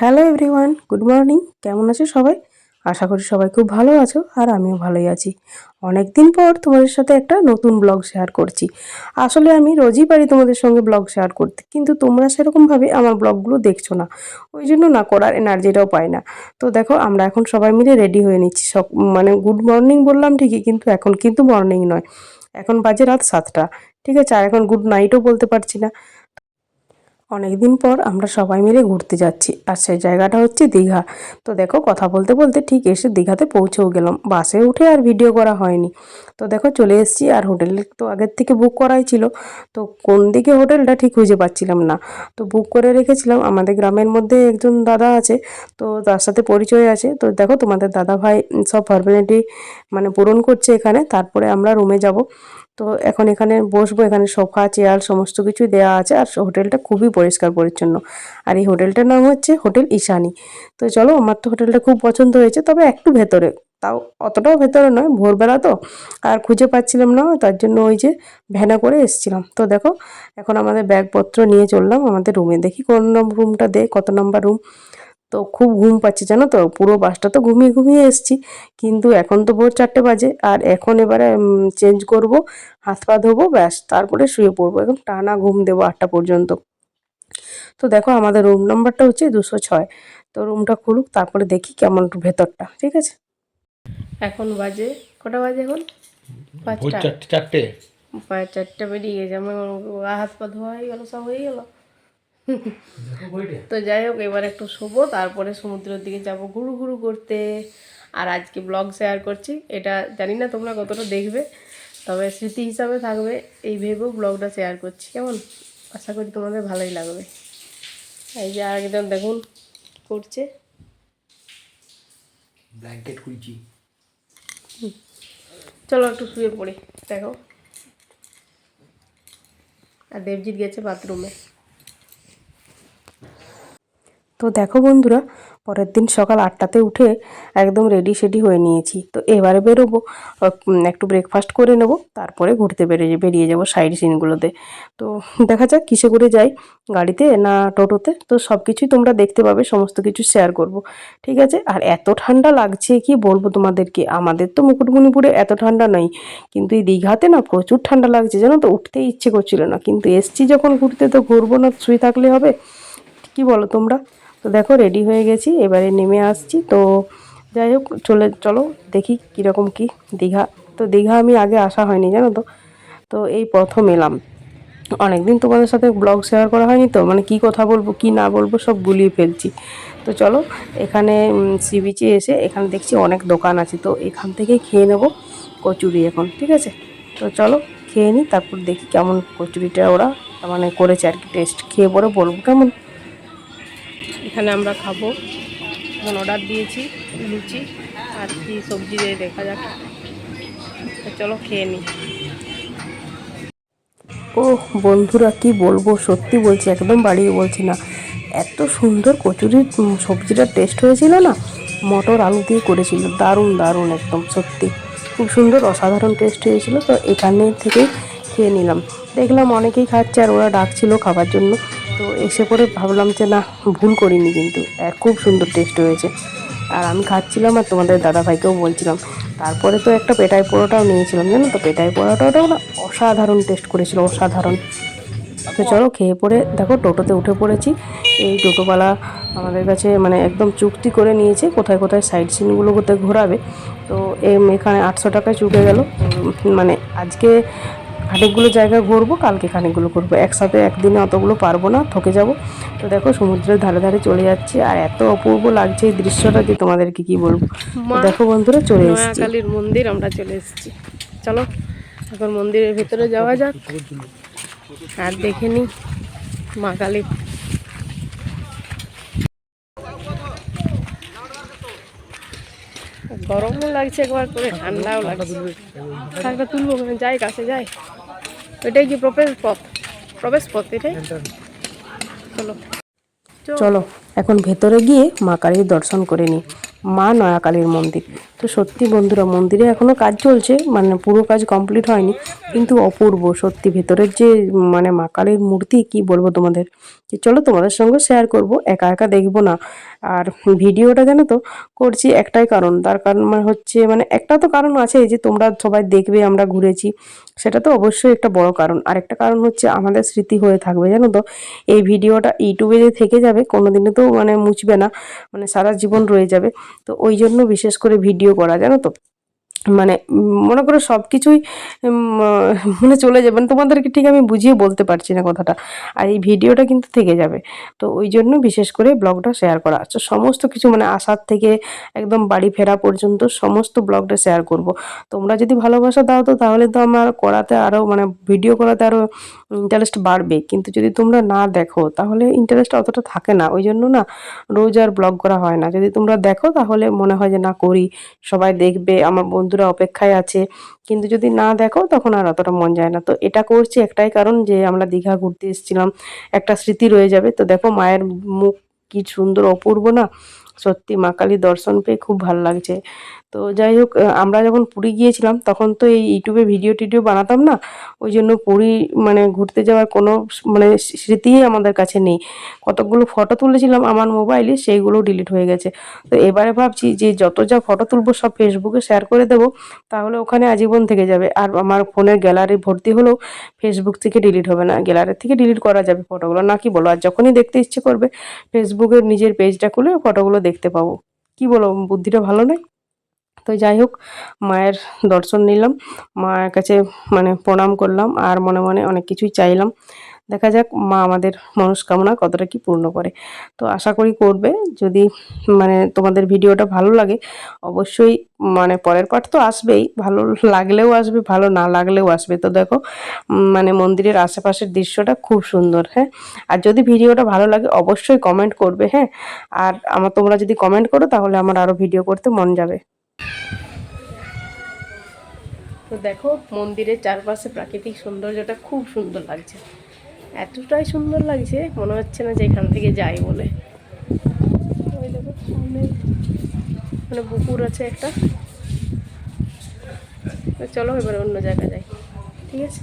Hello everyone, good morning. কেমন আছো সবাই? আশা করি সবাই খুব ভালো আছো আর আমিও ভালোই আছি। অনেক দিন পর তোমাদের সাথে একটা নতুন ব্লগ শেয়ার করছি। আসলে আমি রোজই পারি তোমাদের সঙ্গে ব্লগ শেয়ার করতে, কিন্তু তোমরা সেরকমভাবে আমার ব্লগগুলো দেখছ না। ওই জন্য না করার এনার্জিটাও পাই না। তো দেখো, আমরা এখন সবাই মিলে রেডি হয়ে নিচ্ছি। সব মানে গুড মর্নিং বললাম ঠিকই, কিন্তু এখন কিন্তু মর্নিং নয়। এখন বাজে রাত সাতটা, ঠিক আছে? আর এখন গুড নাইটও বলতে পারছি না। অনেকদিন পর আমরা সবাই মিলে ঘুরতে যাচ্ছি। আর সেই জায়গাটা হচ্ছে দীঘা। তো দেখো, কথা বলতে বলতে ঠিক এসে দীঘাতে পৌঁছেও গেলাম। বাসে উঠে আর ভিডিও করা হয়নি। তো দেখো, চলে এসেছি। আর হোটেল তো আগের থেকে বুক করাই ছিল। তো কোন দিকে হোটেলটা ঠিক খুঁজে পাচ্ছিলাম না। তো বুক করে রেখেছিলাম। আমাদের গ্রামের মধ্যে একজন দাদা আছে। তো তার সাথে পরিচয় আছে। তো দেখো, তোমাদের দাদা ভাই সব ফর্মালিটি মানে পূরণ করছে এখানে। তারপরে আমরা রুমে যাব। তো এখন এখানে বসবো, এখানে সোফা, চেয়ার, সমস্ত কিছু দেওয়া আছে আর হোটেলটা খুবই পরিষ্কার পরিচ্ছন্ন। আর এই হোটেলটার নাম হচ্ছে হোটেল ঈশানী। তো চলো, আমার তো হোটেলটা খুব পছন্দ হয়েছে, তবে একটু ভেতরে। তাও অতটাও ভেতরে নয়, ভোরবেলা তো। আর খুঁজে পাচ্ছিলাম না, তার জন্য ওই যে ভ্যানে করে এসছিলাম। তো দেখো, এখন আমাদের ব্যাগপত্র নিয়ে চললাম আমাদের রুমে। দেখি কোন রুমটা দে কত নম্বর রুম। তো খুব ঘুম পাচ্ছে জানো তো? পুরো বাসটা তো ঘুমিয়ে ঘুমিয়ে এসছি। কিন্তু এখন তো ভোর চারটে বাজে আর এখন এবারে চেঞ্জ করব হাত পা ধোবো ব্যাস তারপরে শুয়ে পড়ব। একদম টানা ঘুম দেবো আটটা পর্যন্ত। তো দেখো আমাদের রুম নাম্বারটা হচ্ছে দুশো ছয়। তো রুমটা খুলুক তারপরে দেখি কেমন ভেতরটা ঠিক আছে? এখন বাজে কটা বাজে এখন? পাঁচটা। চারটে চারটা বেরিয়ে গেছে আমার হাত পা ধোয়া হয়ে গেল সব হয়ে গেল। তো যাই হোক এবার একটু শোবো তারপরে সমুদ্রের দিকে যাব ঘুরু ঘুরু করতে। আর আজকে ব্লগ শেয়ার করছি। এটা জানি না তোমরা কতটা দেখবে তবে স্মৃতি হিসাবে থাকবে এই ভেবেও ব্লগটা শেয়ার করছি। কেমন? আশা করি তোমাদের ভালোই লাগবে। এই যে আর একজন দেখুন করছে। ব্ল্যাঙ্কেট খুলছি চলো একটু শুয়ে পড়ি দেখো। আর দেবজিৎ গেছে বাথরুমে তো দেখো বন্ধুরা, পরের দিন সকাল আটটাতে উঠে একদম রেডি সেডি হয়ে নিয়েছি। তো এবারে বেরোবো একটু ব্রেকফাস্ট করে নেব, তারপরে ঘুরতে বেরিয়ে বেরিয়ে যাব সাইড সিনগুলোতে তো দেখা যাক কিসে করে যাই, গাড়িতে না টোটোতে? তো সব কিছুই তোমরা দেখতে পাবে, সমস্ত কিছু শেয়ার করব। ঠিক আছে? আর এত ঠান্ডা লাগছে কি বলব তোমাদেরকে? আমাদের তো মুকুটমণিপুরে এত ঠান্ডা নয় কিন্তু এই দীঘাতে না প্রচুর ঠান্ডা লাগছে, জানো তো? উঠতেই ইচ্ছে করছিল না, কিন্তু এসছি যখন ঘুরতে তো ঘুরবো না, শুয়ে থাকলে হবে? কি বলো তোমরা? তো দেখো রেডি হয়ে গেছি, এবারে নেমে আসছি। তো যাই হোক, চলে, চলো দেখি কীরকম কি দীঘা। তো দীঘা আমি আগে আসা হয়নি, জানো তো? তো এই প্রথম এলাম। অনেকদিন তোমাদের সাথে ব্লগ শেয়ার করা হয়নি তো? মানে কি কথা বলব, কি না বলব, সব গুলিয়ে ফেলছি। তো চলো, এখানে সি বিচে এসে এখানে দেখছি অনেক দোকান আছে। তো এখান থেকে খেয়ে নেব কচুরি এখন, ঠিক আছে? তো চলো, খেয়ে নিই তারপর দেখি কেমন কচুরিটা ওরা মানে করেছে আর কি টেস্ট খেয়ে পরে বলব, কেমন? এখানে আমরা খাব। এখন অর্ডার দিয়েছি লুচি আর কি সবজি দিয়ে দেখা যাক। চলো খেয়ে নিই ও বন্ধুরা কি বলব? সত্যি বলছি একদম বাড়িয়ে বলছি না। এত সুন্দর কচুরির উম, সবজিটার টেস্ট হয়েছিল না? মটর আলু দিয়ে করেছিল দারুণ দারুণ একদম সত্যি। খুব সুন্দর অসাধারণ টেস্ট হয়েছিল তো এখানে থেকেই খেয়ে নিলাম। দেখলাম অনেকেই খাচ্ছে আর ওরা ডাকছিল খাবার জন্য। তো এসে পরে ভাবলাম যে না, ভুল করিনি কিন্তু। খুব সুন্দর টেস্ট হয়েছে। আর আমি খাচ্ছিলাম আর তোমাদের দাদা ভাইকেও বলছিলাম। তারপরে তো একটা পেটাই পোড়াটাও নিয়েছিলাম, জানো তো? পেটাই পোড়াটাও না অসাধারণ টেস্ট করেছিল, অসাধারণ। তো চলো খেয়ে পরে, দেখো, টোটোতে উঠে পড়েছি। এই টোটোওয়ালা আমাদের কাছে মানে একদম চুক্তি করে নিয়েছে, কোথায় কোথায় সাইড সিনগুলো কোথায় ঘোরাবে। তো এখানে আটশো টাকায় চুকে গেল। মানে আজকে খানিকগুলো জায়গা ঘুরবো কালকে খানিকগুলো ঘুরবো। একসাথে একদিনে অতগুলো পারব না থকে যাব। তো দেখো সমুদ্রের ধারে ধারে চলে যাচ্ছি আর এত অপূর্ব লাগছে এই দৃশ্যটা যে তোমাদেরকে কি বলব? দেখো বন্ধুরা চলে এসেছি। কালীর মন্দির আমরা চলে এসেছি। চলো এখন মন্দিরের ভেতরে যাওয়া যাক। আর দেখে নি মা কালী। গরমও লাগছে একবার করে ঠান্ডাও লাগছে। তুলবো যাই কাছে যাই। এটাই কি প্রবেশ পথ? প্রবেশ পথ এটাই? চলো। চলো, এখন ভেতরে গিয়ে মা কালীর দর্শন করে নিই। মা নয়াকালীর মন্দির। তো সত্যি বন্ধুরা, মন্দিরে এখনও কাজ চলছে মানে পুরো কাজ কমপ্লিট হয়নি, কিন্তু অপূর্ব, সত্যি ভেতরের যে মানে মা কালীর মূর্তি, কি বলব তোমাদের? চলো তোমাদের সঙ্গে শেয়ার করব, একা একা দেখব না। আর ভিডিওটা জানো তো করছি একটাই কারণ। তার কারণ মানে হচ্ছে মানে একটা তো কারণ আছে যে তোমরা সবাই দেখবে, আমরা ঘুরেছি, সেটা তো অবশ্যই একটা বড় কারণ। আর একটা কারণ হচ্ছে আমাদের স্মৃতি হয়ে থাকবে, জানো তো? এই ভিডিওটা ইউটিউবে যে থেকে যাবে, কোনোদিনও তো মানে মুছবে না মানে সারা জীবন রয়ে যাবে। তো ওই জন্য বিশেষ করে ভিডিও করা, জানো তো? মানে মনে করো সব কিছুই মানে চলে যাবে। মানে তোমাদেরকে ঠিক আমি বুঝিয়ে বলতে পারছি না কথাটা। আর এই ভিডিওটা কিন্তু থেকে যাবে। তো ওই জন্য বিশেষ করে ব্লগটা শেয়ার করা। আচ্ছা সমস্ত কিছু মানে আসার থেকে একদম বাড়ি ফেরা পর্যন্ত সমস্ত ব্লগটা শেয়ার করব। তোমরা যদি ভালোবাসা দাও তো তাহলে তো আমার করাতে আরও মানে ভিডিও করাতে আরও ইন্টারেস্ট বাড়বে। কিন্তু যদি তোমরা না দেখো, তাহলে ইন্টারেস্ট অতটা থাকে না। ওই জন্য না রোজ আর ব্লগ করা হয় না। যদি তোমরা দেখো, তাহলে মনে হয় যে না করি। সবাই দেখবে, আমার বন্ধুরা অপেক্ষায় আছে। কিন্তু যদি না দেখো, তখন আর অতটা মন যায় না। তো এটা করছি একটাই কারণ যে, আমরা দীঘা ঘুরতে এসেছিলাম। একটা স্মৃতি রয়ে যাবে। তো দেখো, মায়ের মুখ কি সুন্দর অপূর্ব না? সত্যি মা কালীর দর্শন পেয়ে খুব ভালো লাগছে। তো যাই হোক আমরা যখন পুরী গিয়েছিলাম, তখন তো এই ইউটিউবে ভিডিও টিডিও বানাতাম না? ওই জন্য পুরী মানে ঘুরতে যাওয়ার কোনো মানে স্মৃতিই আমাদের কাছে নেই। কতগুলো ফটো তুলেছিলাম আমার মোবাইলে সেইগুলো ডিলিট হয়ে গেছে। তো এবারে ভাবছি যে যত যা ফটো তুলবো, সব ফেসবুকে শেয়ার করে দেবো, তাহলে ওখানে আজীবন থেকে যাবে। আর আমার ফোনের গ্যালারি ভর্তি হলেও ফেসবুক থেকে ডিলিট হবে না। গ্যালারি থেকে ডিলিট করা যাবে ফটোগুলো। না কি বলো? আর যখনই দেখতে ইচ্ছে করবে, ফেসবুকের নিজের পেজটা খুলে ফটোগুলো দেখতে পাবো। কি বলো, বুদ্ধিটা ভালো নয় তো যাই হোক, মায়ের দর্শন নিলাম। মায়ের কাছে মানে প্রণাম করলাম আর মনে মনে অনেক কিছুই চাইলাম। দেখা যাক মা আমাদের মনস্কামনা কতটা কি পূর্ণ করে। তো আশা করি করবে। যদি মানে তোমাদের ভিডিওটা ভালো লাগে, অবশ্যই মানে পরের পাঠ তো আসবেই। ভালো লাগলেও আসবে, ভালো না লাগলেও আসবে। তো দেখো মানে মন্দিরের আশেপাশের দৃশ্যটা খুব সুন্দর হ্যাঁ? আর যদি ভিডিওটা ভালো লাগে, অবশ্যই কমেন্ট করবে হ্যাঁ? আর আমার তোমরা যদি কমেন্ট করো, তাহলে আমার আরও ভিডিও করতে মন যাবে। তো দেখো, মন্দিরের চারপাশে প্রাকৃতিক সৌন্দর্যটা খুব সুন্দর লাগছে। এতটাই সুন্দর লাগছে, মনে হচ্ছে না যে এখান থেকে যাই বলে। দেখো, সামনে মানে পুকুর আছে একটা। চলো এবার অন্য জায়গায় যাই, ঠিক আছে?